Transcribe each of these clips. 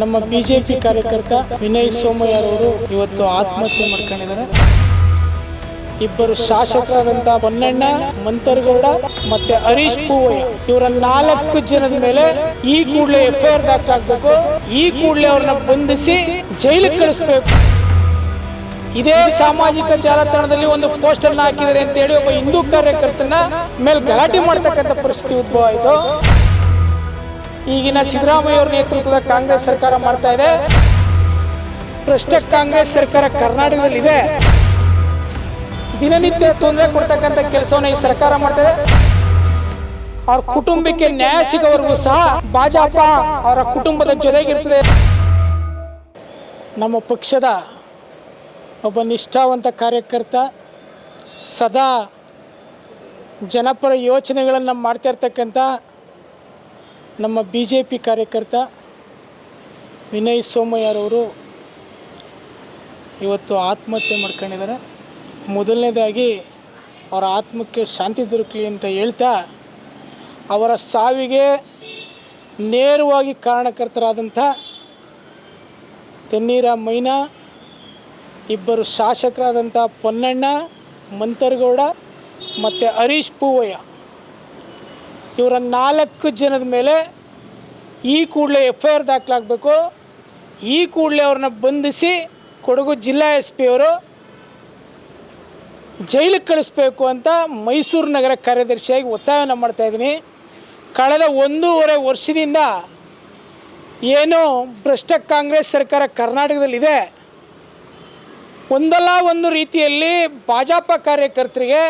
ನಮ್ಮ ಬಿಜೆಪಿ ಕಾರ್ಯಕರ್ತ ವಿನಯ್ ಸೋಮಯ್ಯರವರು ಇವತ್ತು ಆತ್ಮಹತ್ಯೆ ಮಾಡ್ಕೊಂಡಿದ್ದಾರೆ. ಇಬ್ಬರು ಶಾಸಕರಾದಂತ ಹೊನ್ನಣ್ಣ ಮಂತರಗೌಡ ಮತ್ತೆ ಹರೀಶ್ ಪೂವಯ್ಯ, ಇವರ ನಾಲ್ಕು ಜನದ ಮೇಲೆ ಈ ಕೂಡಲೇ ಎಫ್ಐಆರ್ ದಾಖಲಾಗಬೇಕು. ಈ ಕೂಡಲೇ ಅವ್ರನ್ನ ಬಂಧಿಸಿ ಜೈಲಿಗೆ ಕಳಿಸ್ಬೇಕು. ಇದೇ ಸಾಮಾಜಿಕ ಜಾಲತಾಣದಲ್ಲಿ ಒಂದು ಪೋಸ್ಟರ್ ಹಾಕಿದ್ದಾರೆ ಅಂತ ಹೇಳಿ ಒಬ್ಬ ಹಿಂದೂ ಕಾರ್ಯಕರ್ತನ ಮೇಲೆ ಗಲಾಟೆ ಮಾಡ್ತಕ್ಕಂಥ ಪರಿಸ್ಥಿತಿ ಉದ್ಭವ ಆಯಿತು. ಈಗಿನ ಸಿದ್ದರಾಮಯ್ಯ ಅವರ ನೇತೃತ್ವದ ಕಾಂಗ್ರೆಸ್ ಸರ್ಕಾರ ಮಾಡ್ತಾ ಇದೆ. ಭ್ರಷ್ಟ ಕಾಂಗ್ರೆಸ್ ಸರ್ಕಾರ ಕರ್ನಾಟಕದಲ್ಲಿದೆ. ದಿನನಿತ್ಯ ತೊಂದರೆ ಕೊಡ್ತಕ್ಕಂತ ಕೆಲಸವನ್ನು ಈ ಸರ್ಕಾರ ಮಾಡ್ತಾ ಇದೆ. ಅವ್ರ ಕುಟುಂಬಕ್ಕೆ ನ್ಯಾಯ ಸಿಗೋವರೆಗೂ ಸಹ ಭಾಜಪ ಅವರ ಕುಟುಂಬದ ಜೊತೆಗಿರ್ತದೆ. ನಮ್ಮ ಪಕ್ಷದ ಒಬ್ಬ ನಿಷ್ಠಾವಂತ ಕಾರ್ಯಕರ್ತ ಸದಾ ಜನಪರ ಯೋಚನೆಗಳನ್ನು ಮಾಡ್ತಾ ಇರ್ತಕ್ಕಂಥ ನಮ್ಮ ಬಿ ಜೆ ಪಿ ಕಾರ್ಯಕರ್ತ ವಿನಯ್ ಸೋಮಯ್ಯರವರು ಇವತ್ತು ಆತ್ಮಹತ್ಯೆ ಮಾಡ್ಕೊಂಡಿದ್ದಾರೆ. ಮೊದಲನೇದಾಗಿ ಅವರ ಆತ್ಮಕ್ಕೆ ಶಾಂತಿ ದೊರಕಲಿ ಅಂತ ಹೇಳ್ತಾ ಅವರ ಸಾವಿಗೆ ನೇರವಾಗಿ ಕಾರಣಕರ್ತರಾದಂಥ ತೆನ್ನೀರ ಮೈನಾ, ಇಬ್ಬರು ಶಾಸಕರಾದಂಥ ಪೊನ್ನಣ್ಣ, ಮಂತರಗೌಡ ಮತ್ತು ಹರೀಶ್ ಪೂವಯ್ಯ ಇವರ ನಾಲ್ಕು ಜನದ ಮೇಲೆ ಈ ಕೂಡಲೇ ಎಫ್ ಐ ಆರ್ ದಾಖಲಾಗಬೇಕು. ಈ ಕೂಡಲೇ ಅವ್ರನ್ನ ಬಂಧಿಸಿ ಕೊಡಗು ಜಿಲ್ಲಾ ಎಸ್ ಪಿ ಅವರು ಜೈಲಿಗೆ ಕಳಿಸ್ಬೇಕು ಅಂತ ಮೈಸೂರು ನಗರ ಕಾರ್ಯದರ್ಶಿಯಾಗಿ ಒತ್ತಾಯವನ್ನು ಮಾಡ್ತಾಯಿದ್ದೀನಿ ಕಳೆದ ಒಂದೂವರೆ ವರ್ಷದಿಂದ ಏನು ಭ್ರಷ್ಟ ಕಾಂಗ್ರೆಸ್ ಸರ್ಕಾರ ಕರ್ನಾಟಕದಲ್ಲಿದೆ. ಒಂದಲ್ಲ ಒಂದು ರೀತಿಯಲ್ಲಿ ಭಾಜಪ ಕಾರ್ಯಕರ್ತರಿಗೆ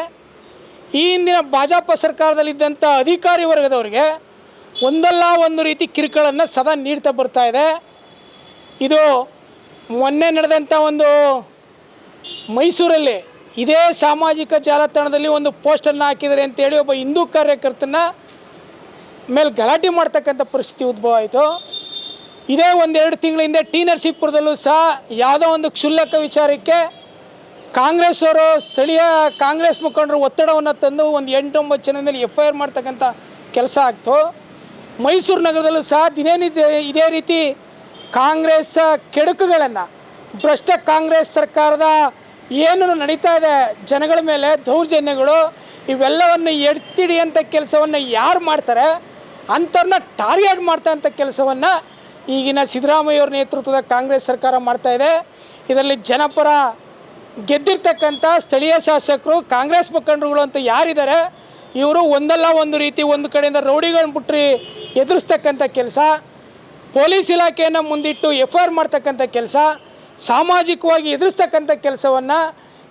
ಈ ಹಿಂದಿನ ಭಾಜಪ ಸರ್ಕಾರದಲ್ಲಿದ್ದಂಥ ಅಧಿಕಾರಿ ವರ್ಗದವರಿಗೆ ಒಂದಲ್ಲ ಒಂದು ರೀತಿ ಕಿರುಕುಳನ್ನು ಸದಾ ನೀಡ್ತಾ ಬರ್ತಾ ಇದೆ. ಇದು ಮೊನ್ನೆ ನಡೆದಂಥ ಒಂದು ಮೈಸೂರಲ್ಲಿ ಇದೇ ಸಾಮಾಜಿಕ ಜಾಲತಾಣದಲ್ಲಿ ಒಂದು ಪೋಸ್ಟನ್ನು ಹಾಕಿದರೆ ಅಂತೇಳಿ ಒಬ್ಬ ಹಿಂದೂ ಕಾರ್ಯಕರ್ತನ ಮೇಲೆ ಗಲಾಟೆ ಮಾಡ್ತಕ್ಕಂಥ ಪರಿಸ್ಥಿತಿ ಉದ್ಭವ ಆಯಿತು. ಇದೇ ಒಂದೆರಡು ತಿಂಗಳ ಹಿಂದೆ ಟಿ ನರಸೀಪುರದಲ್ಲೂ ಸಹ ಯಾವುದೋ ಒಂದು ಕ್ಷುಲ್ಲಕ ವಿಚಾರಕ್ಕೆ ಕಾಂಗ್ರೆಸ್ ಅವರು ಸ್ಥಳೀಯ ಕಾಂಗ್ರೆಸ್ ಮುಖಂಡರು ಒತ್ತಡವನ್ನು ತಂದು ಒಂದು ಎಂಟೊಂಬತ್ತು ಜನ ಮೇಲೆ ಎಫ್ ಐ ಆರ್ ಮಾಡ್ತಕ್ಕಂಥ ಕೆಲಸ ಆಗ್ತು. ಮೈಸೂರು ನಗರದಲ್ಲೂ ಸಹ ದಿನನಿತ್ಯ ಇದೇ ರೀತಿ ಕಾಂಗ್ರೆಸ್ ಕೆಡುಕುಗಳನ್ನು, ಭ್ರಷ್ಟ ಕಾಂಗ್ರೆಸ್ ಸರ್ಕಾರದ ಏನು ನಡೀತಾ ಇದೆ, ಜನಗಳ ಮೇಲೆ ದೌರ್ಜನ್ಯಗಳು, ಇವೆಲ್ಲವನ್ನು ಎಡ್ತಿಡಿಯಂಥ ಕೆಲಸವನ್ನು ಯಾರು ಮಾಡ್ತಾರೆ, ಅಂಥವ್ರನ್ನ ಟಾರ್ಗೆಟ್ ಮಾಡ್ತಕ್ಕಂಥ ಕೆಲಸವನ್ನು ಈಗಿನ ಸಿದ್ದರಾಮಯ್ಯವ್ರ ನೇತೃತ್ವದ ಕಾಂಗ್ರೆಸ್ ಸರ್ಕಾರ ಮಾಡ್ತಾ ಇದೆ. ಇದರಲ್ಲಿ ಜನಪರ ಗೆದ್ದಿರ್ತಕ್ಕಂಥ ಸ್ಥಳೀಯ ಶಾಸಕರು, ಕಾಂಗ್ರೆಸ್ ಮುಖಂಡರುಗಳು ಅಂತ ಯಾರಿದ್ದಾರೆ, ಇವರು ಒಂದಲ್ಲ ಒಂದು ರೀತಿ ಒಂದು ಕಡೆಯಿಂದ ರೌಡಿಗಳನ್ನ ಬಿಟ್ರಿ ಎದುರಿಸ್ತಕ್ಕಂಥ ಕೆಲಸ, ಪೊಲೀಸ್ ಇಲಾಖೆಯನ್ನು ಮುಂದಿಟ್ಟು ಎಫ್ ಐ ಆರ್ ಮಾಡ್ತಕ್ಕಂಥ ಕೆಲಸ, ಸಾಮಾಜಿಕವಾಗಿ ಎದುರಿಸ್ತಕ್ಕಂಥ ಕೆಲಸವನ್ನು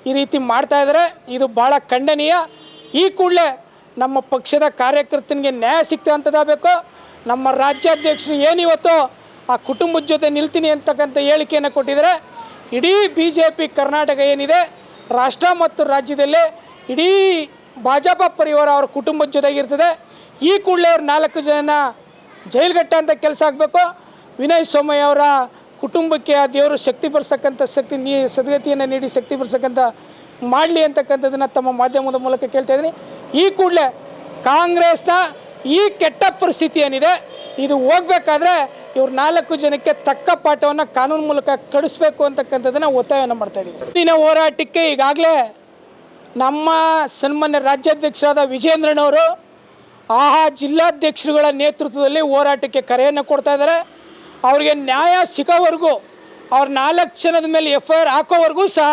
ಈ ರೀತಿ ಮಾಡ್ತಾ ಇದ್ದಾರೆ. ಇದು ಭಾಳ ಖಂಡನೀಯ. ಈ ಕೂಡಲೇ ನಮ್ಮ ಪಕ್ಷದ ಕಾರ್ಯಕರ್ತನಿಗೆ ನ್ಯಾಯ ಸಿಗ್ತಂಥದ್ದಾಗಬೇಕು ನಮ್ಮ ರಾಜ್ಯಾಧ್ಯಕ್ಷರು ಏನಿವತ್ತು ಆ ಕುಟುಂಬದ ಜೊತೆ ನಿಲ್ತೀನಿ ಅಂತಕ್ಕಂಥ ಹೇಳಿಕೆಯನ್ನು ಕೊಟ್ಟಿದ್ದಾರೆ. ಇಡೀ ಬಿ ಜೆ ಪಿ ಕರ್ನಾಟಕ ಏನಿದೆ, ರಾಷ್ಟ್ರ ಮತ್ತು ರಾಜ್ಯದಲ್ಲೇ ಇಡೀ ಭಾಜಪ ಪರಿವಾರ ಅವ್ರ ಕುಟುಂಬದ ಜೊತೆಗಿರ್ತದೆ. ಈ ಕೂಡಲೇ ಅವ್ರ ನಾಲ್ಕು ಜನ ಜೈಲ್ಗಟ್ಟ ಅಂತ ಕೆಲಸ ಆಗಬೇಕು. ವಿನಯ್ ಸೋಮಯ್ಯ ಅವರ ಕುಟುಂಬಕ್ಕೆ ಆ ದೇವರು ಶಕ್ತಿ ಬರ್ಸಕ್ಕಂಥ ಶಕ್ತಿ ನೀ, ಸದ್ಗತಿಯನ್ನು ನೀಡಿ ಶಕ್ತಿ ಬರ್ಸಕ್ಕಂಥ ಮಾಡಲಿ ಅಂತಕ್ಕಂಥದ್ದನ್ನು ತಮ್ಮ ಮಾಧ್ಯಮದ ಮೂಲಕ ಕೇಳ್ತಾ ಇದ್ದೀನಿ. ಈ ಕೂಡಲೇ ಕಾಂಗ್ರೆಸ್ನ ಈ ಕೆಟ್ಟ ಪರಿಸ್ಥಿತಿ ಏನಿದೆ, ಇದು ಹೋಗ್ಬೇಕಾದ್ರೆ ಇವ್ರು ನಾಲ್ಕು ಜನಕ್ಕೆ ತಕ್ಕ ಪಾಠವನ್ನು ಕಾನೂನು ಮೂಲಕ ಕಳಿಸ್ಬೇಕು ಅಂತಕ್ಕಂಥದ್ದನ್ನು ಒತ್ತಾಯವನ್ನು ಮಾಡ್ತಾ ಇದ್ದೀವಿ ದಿನ ಹೋರಾಟಕ್ಕೆ ಈಗಾಗಲೇ ನಮ್ಮ ಸನ್ಮಾನ್ಯ ರಾಜ್ಯಾಧ್ಯಕ್ಷರಾದ ವಿಜೇಂದ್ರನವರು ಆಹಾ ಜಿಲ್ಲಾಧ್ಯಕ್ಷರುಗಳ ನೇತೃತ್ವದಲ್ಲಿ ಹೋರಾಟಕ್ಕೆ ಕರೆಯನ್ನು ಕೊಡ್ತಾ ಇದ್ದಾರೆ. ಅವರಿಗೆ ನ್ಯಾಯ ಸಿಗೋವರೆಗೂ, ಅವ್ರ ನಾಲ್ಕು ಜನದ ಮೇಲೆ ಎಫ್ ಐ ಆರ್ ಹಾಕೋವರೆಗೂ ಸಹ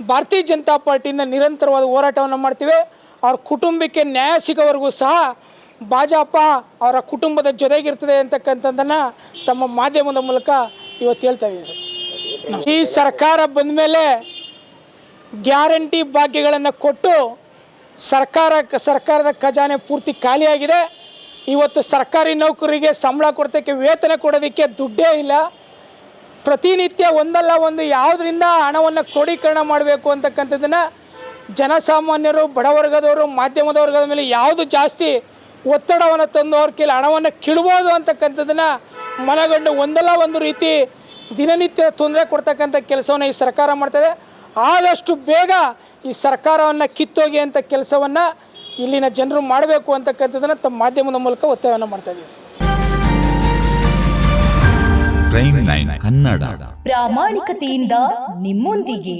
ಭಾರತೀಯ ಜನತಾ ಪಾರ್ಟಿಯಿಂದ ನಿರಂತರವಾದ ಹೋರಾಟವನ್ನು ಮಾಡ್ತೀವಿ. ಅವ್ರ ಕುಟುಂಬಕ್ಕೆ ನ್ಯಾಯ ಸಿಗೋವರೆಗೂ ಸಹ ಭಾಜಪ ಅವರ ಕುಟುಂಬದ ಜೊತೆಗಿರ್ತದೆ ಅಂತಕ್ಕಂಥದ್ದನ್ನು ತಮ್ಮ ಮಾಧ್ಯಮದ ಮೂಲಕ ಇವತ್ತು ಹೇಳ್ತಾ ಇದ್ದೀನಿ ಸರ್. ಈ ಸರ್ಕಾರ ಬಂದ ಮೇಲೆ ಗ್ಯಾರಂಟಿ ಭಾಗ್ಯಗಳನ್ನು ಕೊಟ್ಟು ಸರ್ಕಾರ, ಸರ್ಕಾರದ ಖಜಾನೆ ಪೂರ್ತಿ ಖಾಲಿಯಾಗಿದೆ. ಇವತ್ತು ಸರ್ಕಾರಿ ನೌಕರರಿಗೆ ಸಂಬಳ ಕೊಡೋದಕ್ಕೆ ವೇತನ ಕೊಡೋದಕ್ಕೆ ದುಡ್ಡೇ ಇಲ್ಲ. ಪ್ರತಿನಿತ್ಯ ಒಂದಲ್ಲ ಒಂದು ಯಾವುದರಿಂದ ಹಣವನ್ನು ಕ್ರೋಢೀಕರಣ ಮಾಡಬೇಕು ಅಂತಕ್ಕಂಥದ್ದನ್ನು ಜನಸಾಮಾನ್ಯರು ಬಡವರ್ಗದವರು ಮಾಧ್ಯಮದ ವರ್ಗದ ಮೇಲೆ ಯಾವುದು ಜಾಸ್ತಿ ಒತ್ತಡವನ್ನು ತಂದು ಅವ್ರ ಕೈಲಿ ಹಣವನ್ನು ಕಿಳ್ಬೋದು ಅಂತಕ್ಕಂಥದ್ದನ್ನು ಮನಗಂಡು ಒಂದಲ್ಲ ಒಂದು ರೀತಿ ದಿನನಿತ್ಯ ತೊಂದರೆ ಕೊಡ್ತಕ್ಕಂಥ ಕೆಲಸವನ್ನು ಈ ಸರ್ಕಾರ ಮಾಡ್ತದೆ ಆದಷ್ಟು ಬೇಗ ಈ ಸರ್ಕಾರವನ್ನು ಕಿತ್ತೋಗಿ ಅಂತ ಕೆಲಸವನ್ನು ಇಲ್ಲಿನ ಜನರು ಮಾಡಬೇಕು ಅಂತಕ್ಕಂಥದ್ದನ್ನು ತಮ್ಮ ಮಾಧ್ಯಮದ ಮೂಲಕ ಒತ್ತಾಯವನ್ನು ಮಾಡ್ತಾ ಇದ್ದೀವಿ ಸರ್. ಕನ್ನಡ ಪ್ರಾಮಾಣಿಕತೆಯಿಂದ ನಿಮ್ಮೊಂದಿಗೆ.